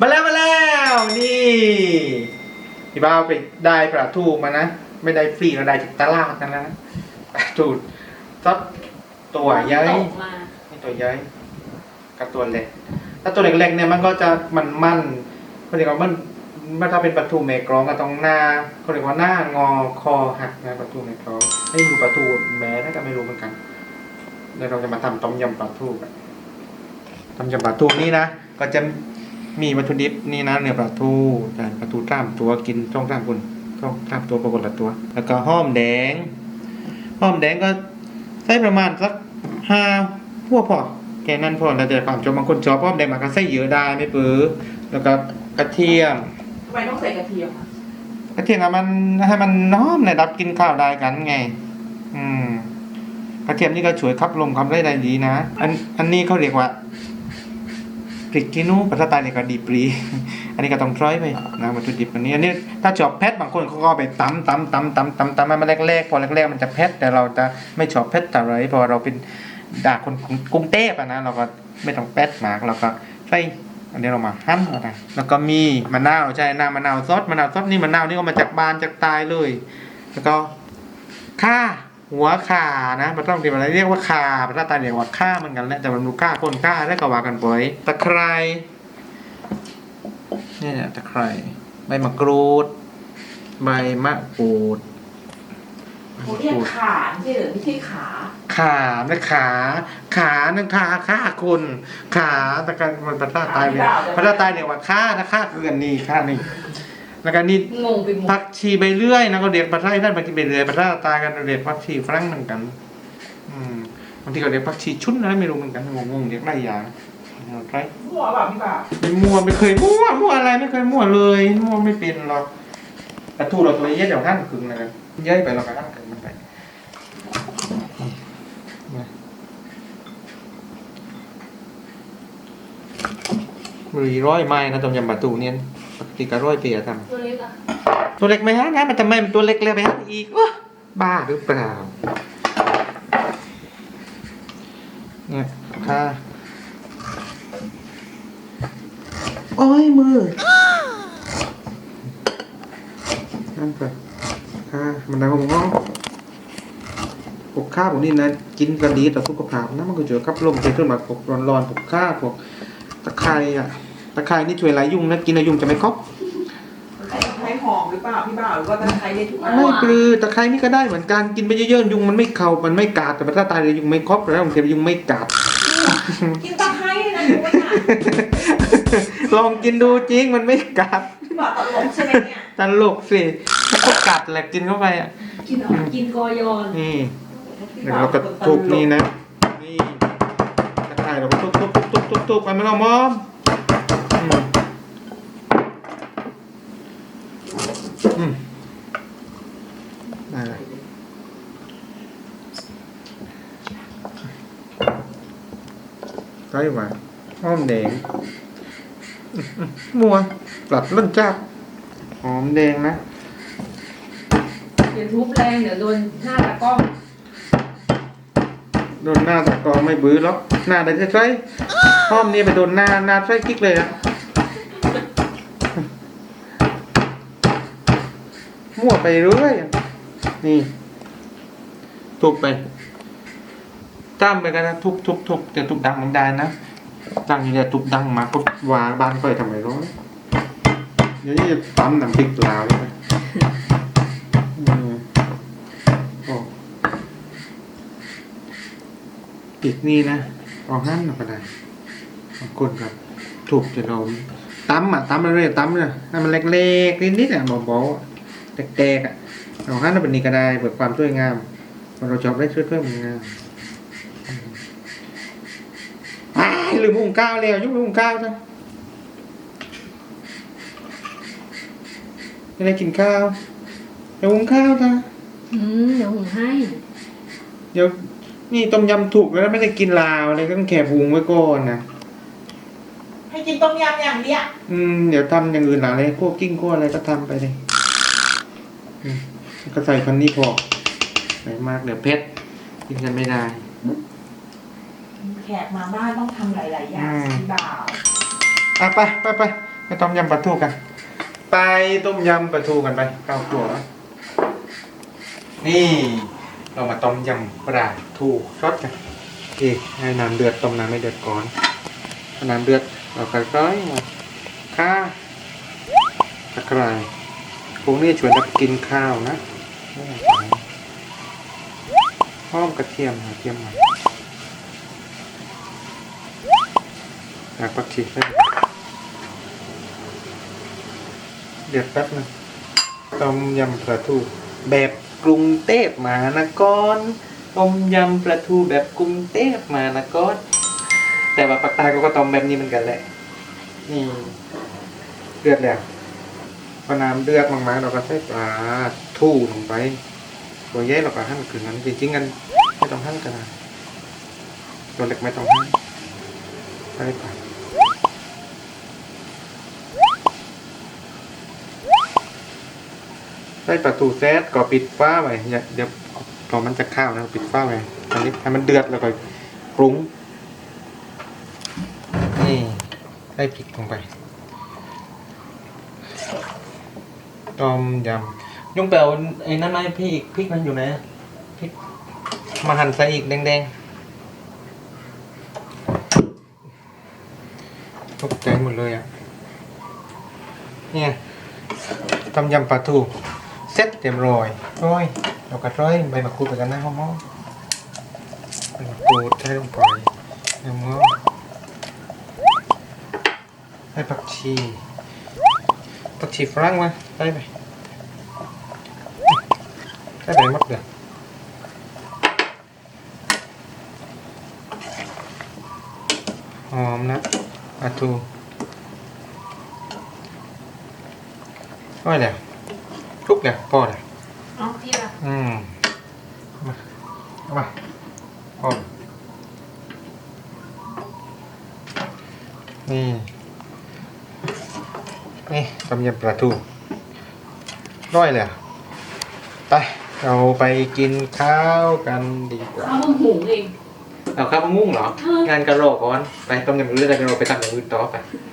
มาแล้วมาแล้วนี่พี่บ้าวไปได้ปลาทูมานะ ไม่ได้ฟรีเราได้จากตลาดนั่นนะปลาทูซัดตัวใหญ่ตกมานี่ตัวใหญ่กับตัวเล็กถ้าตัวเล็กๆเนี่ยมันก็จะมันมันเขาเรียกว่ามันมันถ้าเป็นปลาทูเมกรองก็ต้องหน้าเขาเรียกว่าหน้างอคอหักนะปลาทูเมกรองให้ดูปลาทูแม้น่าจะไม่รู้เหมือนกันเดี๋ยวเราจะมาทำต้มยำปลาทูกันต้มยำปลาทูนี่นะก็จะ มีวัตถุดิบนี่นะเนื้อปลาทูแต่ปลาทูตามตัวกินช่องตามคุณช่องตามตัวปรากฏละตัว แล้วก็ห้อมแดงห้อมแดงก็ใส่ประมาณสักห้าพวกพอแค่นั้นพอแล้วแต่ความชอบบางคนชอบเพราะแดงมันก็ใส่เยอะได้ไม่เปื้อแล้วก็กระเทียมทำไมต้องใส่กระเทียมอะกระเทียมอะมันให้มันน้อมในดับกินข้าวได้กันไง อืมกระเทียมนี่ก็ช่วยขับลมขับได้ได้ดีนะอันอันนี้เขาเรียกว่า พริกขี้หนูภาษาใต้เรียกว่าดีปรี อันนี้ก็ต้องทร้อยไปนะวัตถุดิบอันนี้อันนี้ถ้าชอบเผ็ดบางคนเขาก็ไปตำตำตำตำตำตำมันแรกๆพอแรกๆมันจะเผ็ดแต่เราจะไม่ชอบเผ็ดแต่ไรเพอเราเป็นดาคนกรุงเทพอะนะเราก็ไม่ต้องเผ็ดมากเราก็ใส่อันนี้เรามาหั่นเอาแล้วก็มีมะนาวใช่น้ำมะนาวซดมะนาวซดนี่มะนาวนี่ก็มาจากบานจากตายเลย แล้วก็ข่า หัวข่านะมันต้องเป็นอะไรเรียกว่าข่าภาษาใต้เรียกว่าข่าเหมือนกันแหละแต่มันดูข่าคนข่าแล้วก็ว่ากันบ่อยตะไคร้เนี่ยตะไคร้ใบมะกรูด ใบมะกรูดเขาเรียกขาไม่ใช่เหรอไม่ใช่ขา ขานะขา ขานั่นขาฆ่าคนขาแต่การมันภาษาใต้เนี่ยภาษาใต้เรียกว่าข่านะข่าคืออันนี้ข่านี่ แล้วก็นี่งงไปหมดผักชีใบเลื่อยนะก็เรียกภาษาอีสานผักชีใบเลื่อยภาษาใต้กันเรียกผักชีฝรั่งเหมือนกันอืมบางทีก็เรียกผักชีชุนนะไม่รู้เหมือนกันงงๆเรียกหลายอย่างเอาไปมั่วเปล่าพี่บ่าวไม่มั่วไม่เคยมั่วมั่วอะไรไม่เคยมั่วเลยมั่วไม่เป็นหรอกแต่ทูเราตัวเยอะเดี๋ยวท่านครึ่งเลยนะเย้ยไปเราก็ท่านครึ่งมันไปมือร้อยไม้นะต้มยำปลาตูเนี่ย ปกติก็ร้อยเปียทำตัวเล็กอะตัวเล็กไหมฮะนะมันทำไมมันตัวเล็กเลยไปฮะอีกวะบ้าหรือเปล่าเนี่ยค่ะโอ้ยมือนั่นไปค่ะมันดังของง้องพวกข้าวพวกนี้นะกินกันดีต่อสุขภาพนะมันก็เจอกับลมเจอขึ้นมาพวกร้อนๆพวกข้าวพวกตะไคร้อะตะไคร้นี่ช่วยไล่ยุงนะกินแล้วยุงจะไม่ครบ ใส่ตะไคร้หอมหรือ เปล่าพี่บ่าวหรือว่าตะไคร้ได้ทุกอันไม่ปลือตะไคร้นี่ก็ได้เหมือนกันกินไปเยอะๆยุงมันไม่เข้ามันไม่กัดแต่ถ้าตายเลยยุงไม่ครบแล้วบางทียุงไม่กัด กินตะไคร้เลยนะทุกคนอะลองกินดูจริงมันไม่กัดพี่บ่าวตลกใช่ไหมเนี่ย ตลกสิถ้าก็กัดแหละกินเข้าไปอะกินออกกินกอยอนนี่พี่เดี๋ยวบ่าวเราก็ทุบนี่นะนี่ตะไคร้เราก็ทุบทุบทุบทุบทุบทุบไปไม่ต้องมอมอืม อืมได้ละใกล้มาหอมแดงอื้อหือมัวปรับล้นจับหอมแดงนะเดี๋ยวทุบแรงเดี๋ยวโดนหน้าตะกล้องโดนหน้าตะกอไม่บื้อหรอกหน้าได้ใช่ห้อมนี่ไปโดนหน้าหน้าใช่กิ๊กเลยอะ มั่วไปเรื่อยนี่ทุบไปจ้ามไปกันนะทุบทุบทุบแต่ทุบดังมันได้นะดังอย่าทุบดังมาก็วางบ้านไปทำไมร้อนเดี๋ยวจะปั๊มน้ำพริกลาวเลยอืมโอ้ปิดนี่นะเอาหั่นออกก็ได้บางคนครับถูกจะเราตำอะตำมันเลยตำเนี่ยให้มันเล็กๆนิดๆอะเบาๆ แตกๆอะเอาหั่นเอาเป็นนี้ก็ได้เปิดความสวยงามเราชอบได้ช่วยเพิ่มงามอืมอ้ายลืมหุงข้าวแล้วยุ่งหุงข้าวจ้ะไม่ได้กินข้าวเดี๋ยวหุงข้าวจ้ะอืมเดี๋ยวหุงให้ เดี๋ยวนี่ต้มยำถูกแล้วไม่ได้กินลาวเลยต้องแค่ปรุงไว้ก่อนนะให้กินต้มยำอย่างเดียวอืม เดี๋ยวทำอย่างอื่นหลังเลยพวกกิ้งพวกอะไรก็ทำไปเลยอืมแล้ว ก็ใส่พันนี้พอใส่มากเดี๋ยวเพชรกินกันไม่ได้แขกมาบ้านต้องทำหลาย ๆ อย่างอืมพี่บ่าวอะไปไปไปไปต้มยำปลาทูกัน ไปต้มยำปลาทูกันไปเข้าครัวนะนี่ เรามาต้มยำปลาทูรสกันอีกให้น้ำเดือดต้มน้ำไม่เดือดก่อนพอน้ำเดือดเราค่อยๆมาข้าตะไคร้ พวกนี้ชวนรับกินข้าวนะหอมกระเทียมกระเทียมหน่อยอยากปักชีใส่เดือดแป๊บนึงต้มยำปลาทูแบบกรุงเทพมหานครต้มยำปลาทูแบบกรุงเทพมหานครแต่ว่าปากใต้ก็ต้มแบบนี้เหมือนกันแหละนี่เดือดแล้ว พอน้ำเดือดลงมาเราก็ใส่ปลาทูลงไปตัวใหญ่เราก็หั่นคือนั้นจริงๆกันไม่ต้องหั่นกันนะตัวเล็กไม่ต้องหั่นใส่ไปใส่ปลาทูแซดก็ปิดฟ้าไว้เดี๋ยวพอมันจะข้าวนะปิดฟ้าไว้อันนี้ให้มันเดือดแล้วก็ปรุงนี่ใส่พริกลงไป ต้มยำยุ่งแปลวไอ้นั่นไหมพี่อีกพริกมันอยู่ไหนพริกมาหั่นใส่อีกแดงๆตกใจหมดเลยอะเนี่ยต้มยำปลาทูเซ็ตเต็มร้อยร้อยเราก็ร้อยใบมะกรูดไปกันนะหอมๆใบมะกรูดใส่ลงไปหอมๆให้ผักชี ผักชีฝรั่งมาใส่ไปใช่ไหมมัดเดือดหอมนะปลาทูก็แล้วทุกแล้วพอแล้วเอาพี่ละอืมมาเอามาพอนี่ นี่ต้มยำปลาทูร้อยเลยอะไปเราไปกินข้าวกันดีกว่าเอามาหุงเองเอาข้าวมะม่วงเหรอเอองานกระโหลกก่อนไปต้มยำเลือดกระโหลกไปทำอย่างอื่นต่อไปอ